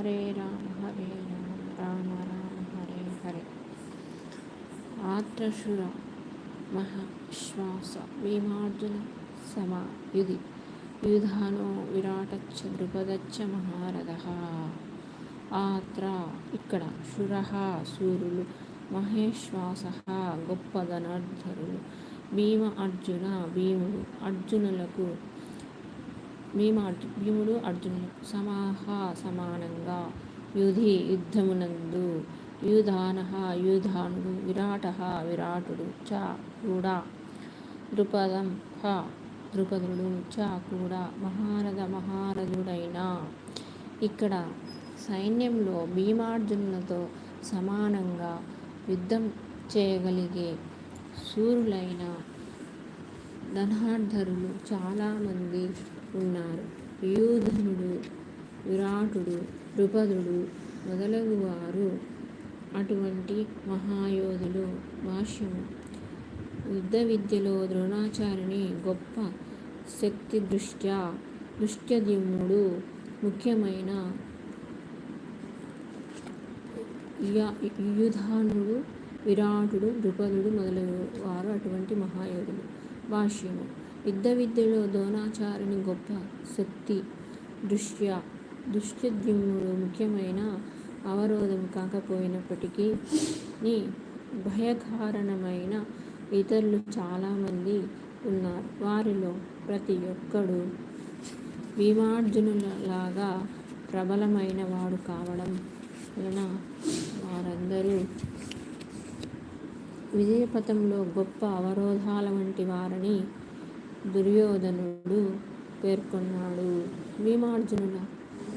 హరే రామ హరే రామ రామ రామ హరే హరే. ఆత్రశుర మహశ్వాస భీమార్జున సమా యుధి యుధానో విరాటచ్చ ద్రుపదచ్చ మహారథ. ఆత్ర ఇక్కడ శుర సూర్యులు మహేశ్వాస గొప్ప ధనార్ధరులు. భీమ అర్జున భీముడు అర్జునులకు భీమ భీముడు అర్జునులకు సమాహ సమానంగా యుధి యుద్ధమునందు యుధాన యుధానుడు విరాట విరాటుడు చ కూడా ద్రుపదం హ ద్రుపదుడు చ కూడా మహారథ మహారథుడైన. ఇక్కడ సైన్యంలో భీమార్జునులతో సమానంగా యుద్ధం చేయగలిగే సూరులైన ధనార్ధరులు చాలామంది ఉన్నారు యూధనుడు విరాటుడు ద్రుపదుడు మొదలగువారు. అటువంటి మహాయోధులు భాష్యము. యుద్ధ విద్యలో ద్రోణాచార్యుని గొప్ప శక్తి దృష్ట్యా దృష్ట్యదిముడు ముఖ్యమైన యుధానుడు విరాటుడు ద్రుపదుడు మొదలగు వారు అటువంటి మహాయోధులు. భాష్యము. యుద్ధ విద్యలో ద్రోణాచార్యుని గొప్ప శక్తి దృష్ట్యా దృష్ట్యద్యుమ్నుడు ముఖ్యమైన అవరోధం కాకపోయినప్పటికీ భయకారణమైన ఇతరులు చాలామంది ఉన్నారు. వారిలో ప్రతి ఒక్కడు భీమార్జునులలాగా ప్రబలమైన వాడు కావడం వలన వారందరూ విజయపథంలో గొప్ప అవరోధాల వంటి వారని దుర్యోధనుడు పేర్కొన్నాడు. భీమార్జునుల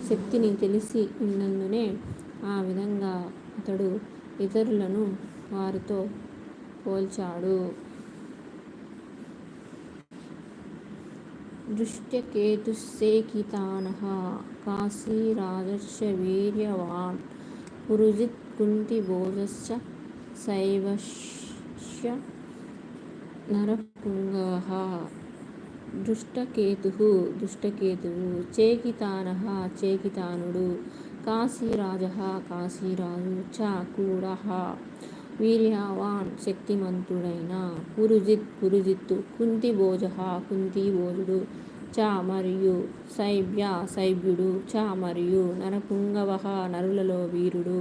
శక్తిని తెలిసి ఉన్నందునే ఆ విధంగా అతడు ఇతరులను వారితో పోల్చాడు. దృష్ట్యకేతుస్సేకితానః కాశీరాజశ్చ వీర్యవాన్ పురుజిత్ కుంతిభోజశ్చ శైవశ్య నరపుంగ దుష్టకేతు దుష్టకేతువు చేకితాన చేకితానుడు కాశీరాజ కాశీరాజు చ కూడా వీర్యవాన్ శక్తిమంతుడైన పురుజిత్ పురుజిత్తు కుంతిభోజ కుంతిభోజుడు చ మరియు శైవ్య శైబ్యుడు చ మరియు నరపుంగవ నరులలో వీరుడు.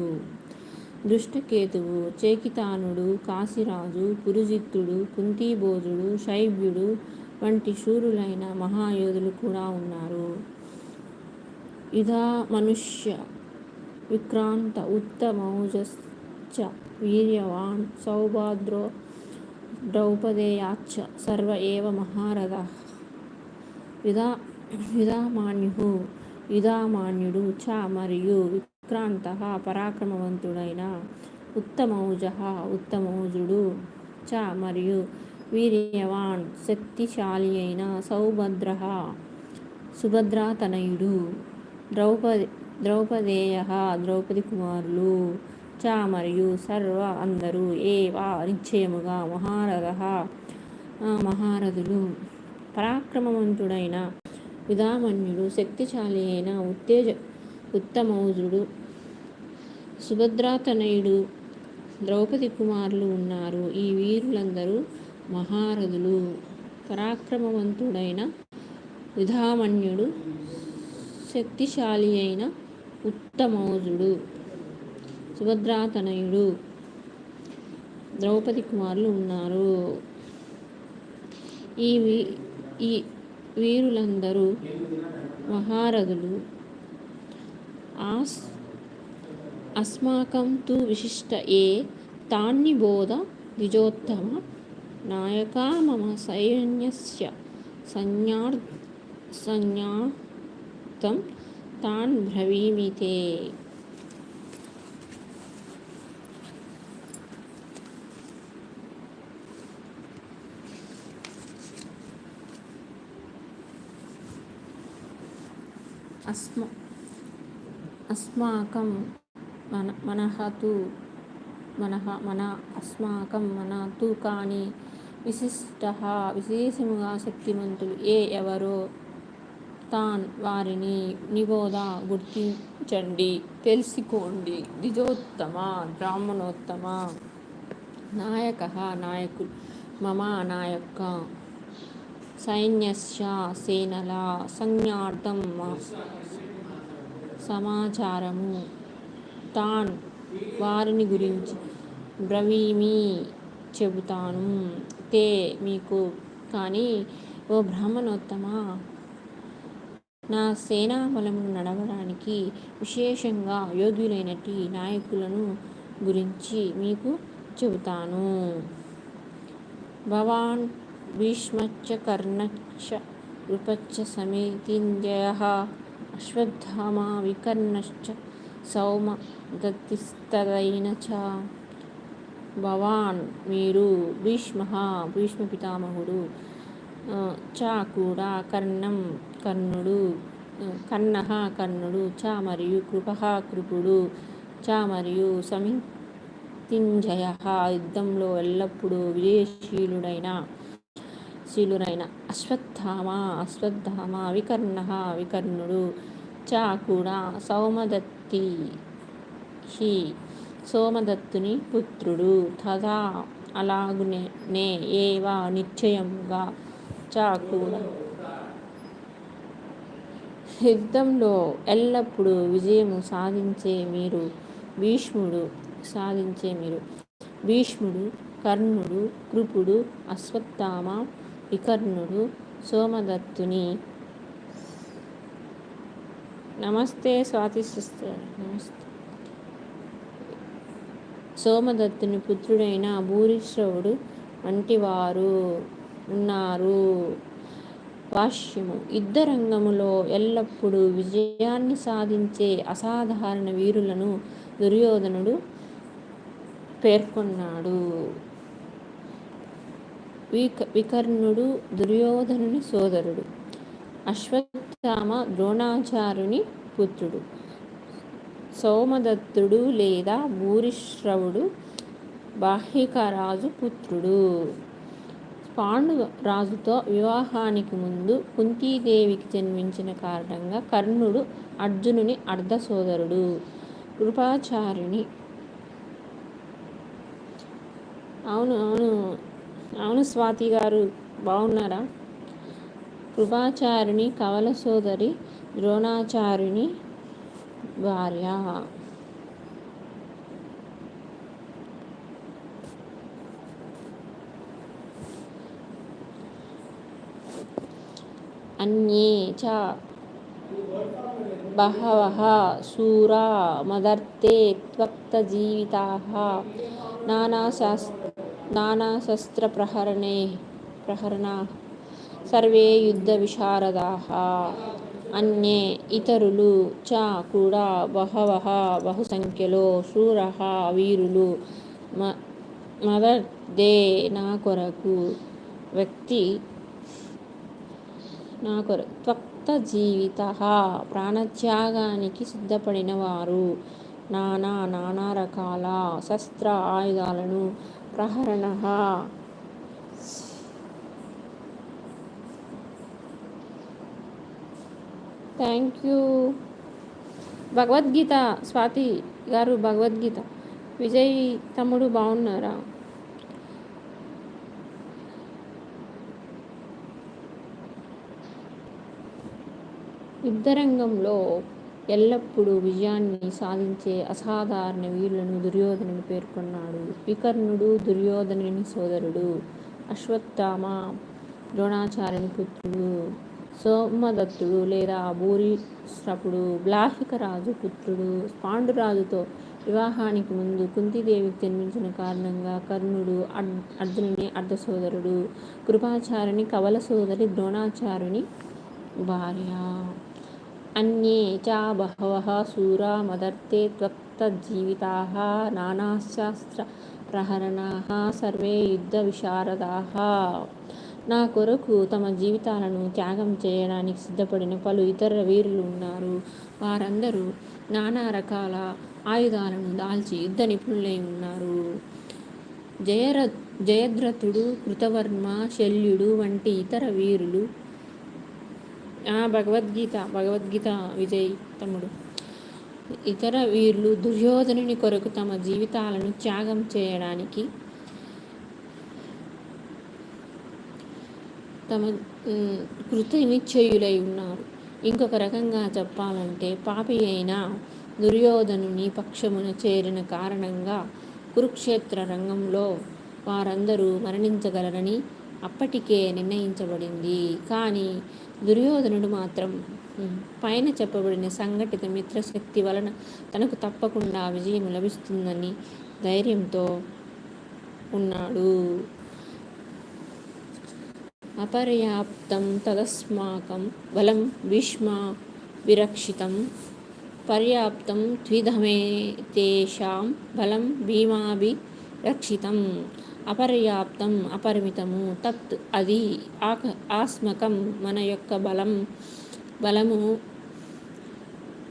దుష్టకేతువు చేకితానుడు కాశీరాజు పురుజిత్తుడు కుంతిభోజుడు శైబ్యుడు వంటి శూరులైన మహాయోధులు కూడా ఉన్నారు. ఇదా మనుష్య విక్రాంత ఉత్తమౌజశ్చ వీర్యవాన్ సౌభాద్రో ద్రౌపదేయాచ్చ సర్వ ఏవ మహారథ. విదా విధామాన్యు విధామాన్యుడు చ మరియు విక్రాంత పరాక్రమవంతుడైన ఉత్తమౌజ ఉత్తమౌజుడు చ మరియు వీర్యవాన్ శక్తిశాలి అయిన సౌభద్ర సుభద్రాతనయుడు ద్రౌపది ద్రౌపదేయ ద్రౌపది కుమారులు. చ మరియు సర్వ అందరూ ఏ నిశ్చయముగా మహారథ మహారథులు. పరాక్రమవంతుడైన విధామన్యుడు శక్తిశాలి అయిన ఉత్తేజ ఉత్తమౌజుడు. సుభద్రాతనయుడు ద్రౌపది కుమారులు ఉన్నారు. ఈ వీరులందరూ మహారథులు పరాక్రమవంతుడైన విధామన్యుడు శక్తిశాలి అయిన ఉత్తమౌజుడు సుభద్రాతనయుడు ద్రౌపది కుమారులు ఉన్నారు. ఈ ఈ వీరులందరూ మహారథులు. ఆస్ అస్మాకం తు విశిష్ట ఏ తాన్నిబోధ ద్విజోత్తమ నాయకా మమ సైన్యస్య సంజ్ఞార్ సంజ్ఞాతం తాన్ బ్రవీమితే. అస్మ అస్మాకం మన మనహతు మన మన అస్మాకం మన తు కానీ విశిష్ట విశేషముగా శక్తిమంతులు ఏ ఎవరో తాన్ వారిని నిబోధ గుర్తించండి. తెలుసుకోండి. ద్విజోత్తమ బ్రాహ్మణోత్తమ. నాయక నాయకుడు మమ నాయక సైన్యస్య సేనల సంజ్ఞార్థం సమాచారము. తాన్ వారిని గురించి బ్రవీమి చెబుతాను. తే మీకు కానీ ఓ బ్రాహ్మణోత్తమ నా సేనా బలమును నడవడానికి విశేషంగా యోగ్యులైనటి నాయకులను గురించి మీకు చెబుతాను. భవాన్ భీష్మచ్చ కర్ణచ్చ కృపచ్చ సమితింజయ అశ్వత్థామ వికర్ణశ్చ సౌమ గతిస్తరైన చ భవాన్ మీరు భీష్మ భీష్మ పితామహుడు చ కూడా కర్ణం కర్ణుడు కన్న కర్ణుడు చ మరియు కృప కృపుడు చ మరియు సమితింజయ యుద్ధంలో ఎల్లప్పుడూ విజయశీలుడైన శీలుడైన అశ్వత్థామ అశ్వత్థామ వికర్ణ వికర్ణుడు చ కూడా సౌమదత్తి హి సోమదత్తుని పుత్రుడు. తథా అలాగునే ఏవా నిశ్చయముగా చ యుద్ధంలో ఎల్లప్పుడూ విజయము సాధించే మీరు భీష్ముడు సాధించే మీరు భీష్ముడు కర్ణుడు కృపుడు అశ్వత్థామ వికర్ణుడు సోమదత్తుని. నమస్తే స్వాతి సిస్టర్. నమస్తే. సోమదత్తుని పుత్రుడైన భూరిశ్రవుడు వంటివారు ఉన్నారు. భాష్యము యుద్ధరంగములో ఎల్లప్పుడూ విజయాన్ని సాధించే అసాధారణ వీరులను దుర్యోధనుడు పేర్కొన్నాడు. విక వికర్ణుడు దుర్యోధనుని సోదరుడు. అశ్వత్థామ ద్రోణాచార్యుని పుత్రుడు. సోమదత్తుడు లేదా భూరిశ్రవుడు బాహ్యకరాజు పుత్రుడు. పాండు రాజుతో వివాహానికి ముందు కుంతీదేవికి జన్మించిన కారణంగా కర్ణుడు అర్జునుని అర్ధ సోదరుడు కృపాచార్యుని. అవును అవును అవును స్వాతి గారు బాగున్నారా కృపాచార్యుని కవల సోదరి ద్రోణాచార్యుని భార్య. అన్యే చ బహవః శూరా మదర్తే త్వక్తజీవితాः. నానాశాస్ నానాశస్త్రప్రహరణే ప్రహరణా సర్వే యుద్ధవిశారదాः అన్యే ఇతరులు చ కూడా బహవः బహుసంఖ్యలో శూర వీరులు మ మదర్దే నా కొరకు వ్యక్తి నా కొరకు త్వక్త జీవిత ప్రాణత్యాగానికి సిద్ధపడిన వారు నానా నానా రకాల శస్త్ర ఆయుధాలను ప్రహరణ థ్యాంక్ యూ భగవద్గీత స్వాతి గారు భగవద్గీత. విజయ్ తమ్ముడు బాగున్నారా? యుద్ధరంగంలో ఎల్లప్పుడూ విజయాన్ని సాధించే అసాధారణ వీరులను దుర్యోధనుడు పేర్కొన్నాడు. వికర్ణుడు దుర్యోధనుని సోదరుడు అశ్వత్థామ ద్రోణాచార్యుని పుత్రుడు. సోమదత్తుడు లేదా భూరిశ్రపుడు బ్లాహిక రాజు పుత్రుడు పాండురాజుతో వివాహానికి ముందు కుంతీదేవికి జన్మించిన కారణంగా కర్ణుడు అర్జునుని అర్ధ సోదరుడు కృపాచారుని కవల సోదరి ద్రోణాచారుని భార్య. అన్యే చ బహవ శూరా మదర్తే నానాశాస్త్ర ప్రహరణ సర్వే యుద్ధవిశారదాः నా కొరకు తమ జీవితాలను త్యాగం చేయడానికి సిద్ధపడిన పలు ఇతర వీరులు ఉన్నారు. వారందరూ నానా రకాల ఆయుధాలను దాల్చి యుద్ధ నిపుణులై ఉన్నారు. జయర జయద్రథుడు కృతవర్మ శల్యుడు వంటి ఇతర వీరులు భగవద్గీత భగవద్గీత విజయ్ తమ్ముడు. ఇతర వీరులు దుర్యోధనుని కొరకు తమ జీవితాలను త్యాగం చేయడానికి తమ కృత నిశ్చయులై ఉన్నారు. ఇంకొక రకంగా చెప్పాలంటే పాపి అయిన దుర్యోధనుని పక్షమున చేరిన కారణంగా కురుక్షేత్ర రంగంలో వారందరూ మరణించగలరని అప్పటికే నిర్ణయించబడింది. కానీ దుర్యోధనుడు మాత్రం పైన చెప్పబడిన సంఘటిత మిత్రశక్తి వలన తనకు తప్పకుండా విజయం లభిస్తుందని ధైర్యంతో ఉన్నాడు. అపర్యాప్తం తదస్మాకం బలం భీష్మ విరక్షితం. పర్యాప్తం ద్విధమే తేషాం బలం భీమాభి రక్షితం అపర్యాప్తం అపరిమితము తత్ అది ఆక ఆస్మకం మన యొక్క బలం బలము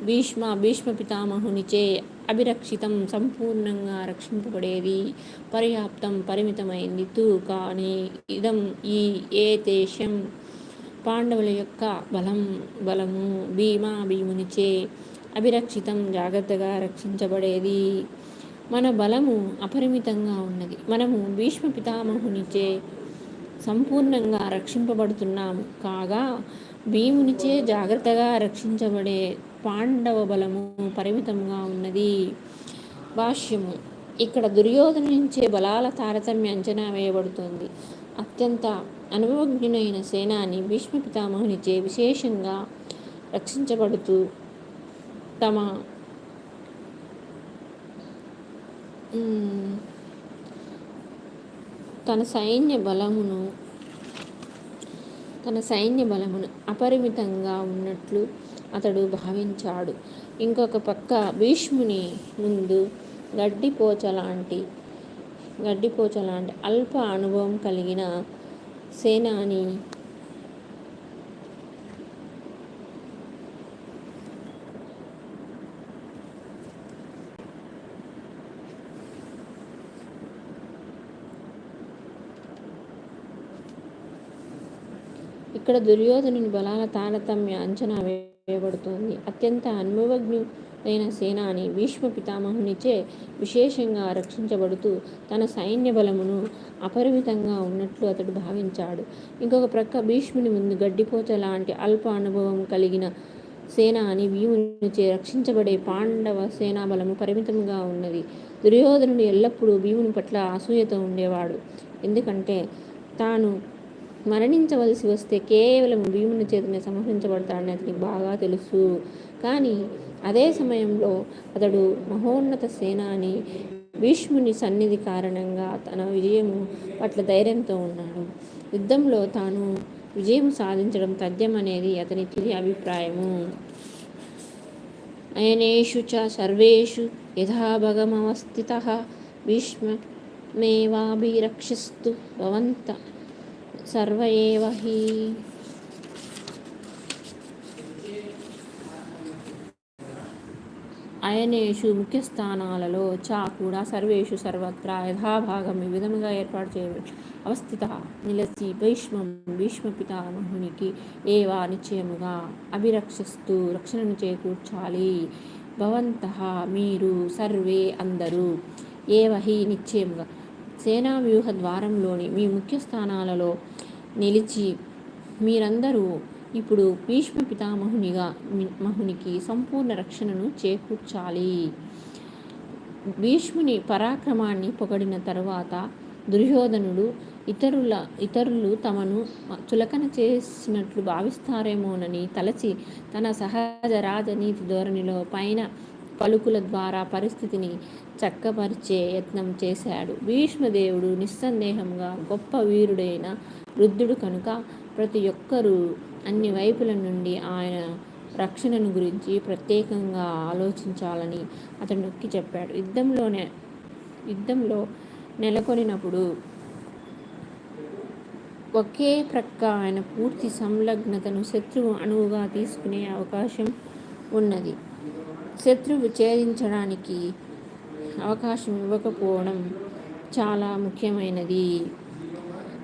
భీష్మ భీష్మ పితామహునిచే అభిరక్షితం సంపూర్ణంగా రక్షింపబడేది పర్యాప్తం పరిమితమైంది. తూ కానీ ఇదం ఈ ఏ దేశం పాండవుల యొక్క బలం బలము. భీమా భీమునిచే అభిరక్షితం జాగ్రత్తగా రక్షించబడేది. మన బలము అపరిమితంగా ఉన్నది. మనము భీష్మ పితామహునిచే సంపూర్ణంగా రక్షింపబడుతున్నాము. కాగా భీమునిచే జాగ్రత్తగా రక్షించబడే పాండవ బలము పరిమితంగా ఉన్నది. భాష్యము ఇక్కడ దుర్యోధనించే బలాల తారతమ్య అంచనా వేయబడుతుంది. అత్యంత అనుభవజ్ఞునైన సేనాని భీష్మ పితామహునిచే విశేషంగా రక్షించబడుతూ తమ తన సైన్య బలమును తన సైన్య బలమును అపరిమితంగా ఉన్నట్లు అతడు భావించాడు. ఇంకొక పక్క భీష్ముని ముందు గడ్డిపోచ లాంటి గడ్డిపోచ లాంటి అల్ప అనుభవం కలిగిన సేనాని ఇక్కడ దుర్యోధనుని బలాల తారతమ్య అంచనా చేయబడుతోంది అత్యంత అనుభవజ్ఞుడైన సేనాని భీష్మ పితామహునిచే విశేషంగా రక్షించబడుతూ తన సైన్య బలమును అపరిమితంగా ఉన్నట్లు అతడు భావించాడు. ఇంకొక ప్రక్క భీష్ముని ముందు గడ్డిపోచ లాంటి అల్ప అనుభవం కలిగిన సేనాని భీమునిచే రక్షించబడే పాండవ సేనా బలము పరిమితంగా ఉన్నది. దుర్యోధనుడు ఎల్లప్పుడూ భీముని పట్ల అసూయతో ఉండేవాడు. ఎందుకంటే తాను మరణించవలసి వస్తే కేవలం భీముని చేతనే సంహరించబడతాడని అతనికి బాగా తెలుసు. కానీ అదే సమయంలో అతడు మహోన్నత సేనాని భీష్ముని సన్నిధి కారణంగా తన విజయము పట్ల ధైర్యంతో ఉన్నాడు. యుద్ధంలో తాను విజయం సాధించడం తథ్యం అనేది అతని తిరిగి అభిప్రాయము. అయనేషు చ సర్వేషు యథాభగమవస్థిత భీష్మమేవాభిరక్షిస్తు భవంత సర్వ ఏవ హి అయనేషు ముఖ్య స్థానాలలో చా కూడా సర్వేషు సర్వత్రా యథాభాగం ఈ విధముగా ఏర్పాటు చేయవచ్చు. అవస్థిత నిలసి భీష్మం భీష్మ పితామహునికి ఏవా నిశ్చయముగా అభిరక్షిస్తూ రక్షణను చేకూర్చాలి. భవంత మీరు సర్వే అందరూ ఏవహి నిశ్చయముగా సేనా వ్యూహ ద్వారంలోని మీ ముఖ్య స్థానాలలో నిలిచి మీరందరూ ఇప్పుడు భీష్మ పితామహునిగా మహునికి సంపూర్ణ రక్షణను చేకూర్చాలి. భీష్ముని పరాక్రమాన్ని పొగడిన తరువాత దుర్యోధనుడు ఇతరుల ఇతరులు తమను చులకన చేసినట్లు భావిస్తారేమోనని తలచి తన సహజ రాజనీతి ధోరణిలో పైన పలుకుల ద్వారా పరిస్థితిని చక్కపరిచే యత్నం చేశాడు. భీష్మదేవుడు నిస్సందేహంగా గొప్ప వీరుడైన వృద్ధుడు కనుక ప్రతి ఒక్కరూ అన్ని వైపుల నుండి ఆయన రక్షణను గురించి ప్రత్యేకంగా ఆలోచించాలని అతను నొక్కి చెప్పాడు. యుద్ధంలోనే యుద్ధంలో నెలకొనినప్పుడు ఒకే ప్రక్క ఆయన పూర్తి సంలగ్నతను శత్రువు అణువుగా తీసుకునే అవకాశం ఉన్నది. శత్రువు ఛేదించడానికి అవకాశం ఇవ్వకపోవడం చాలా ముఖ్యమైనది.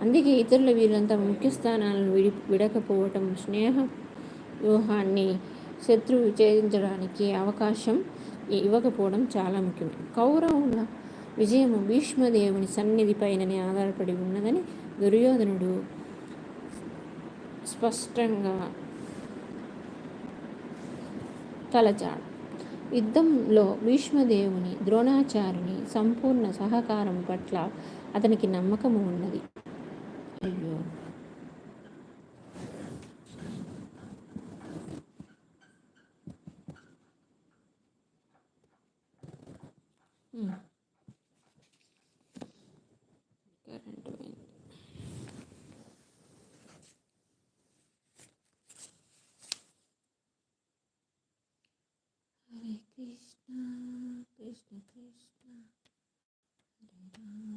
అందుకే ఇతరుల వీరంతా ముఖ్య స్థానాలను విడి విడకపోవటం స్నేహ వ్యూహాన్ని శత్రువు ఛేదించడానికి అవకాశం ఇవ్వకపోవడం చాలా ముఖ్యం. కౌరవుల విజయము భీష్మదేవుని సన్నిధి పైననే ఆధారపడి ఉన్నదని దుర్యోధనుడు స్పష్టంగా తలచాడు. యుద్ధంలో భీష్మదేవుని ద్రోణాచార్యుని సంపూర్ణ సహకారం పట్ల అతనికి నమ్మకము ఉన్నది అయ్యో Mm. Krishna Krishna Hare Rama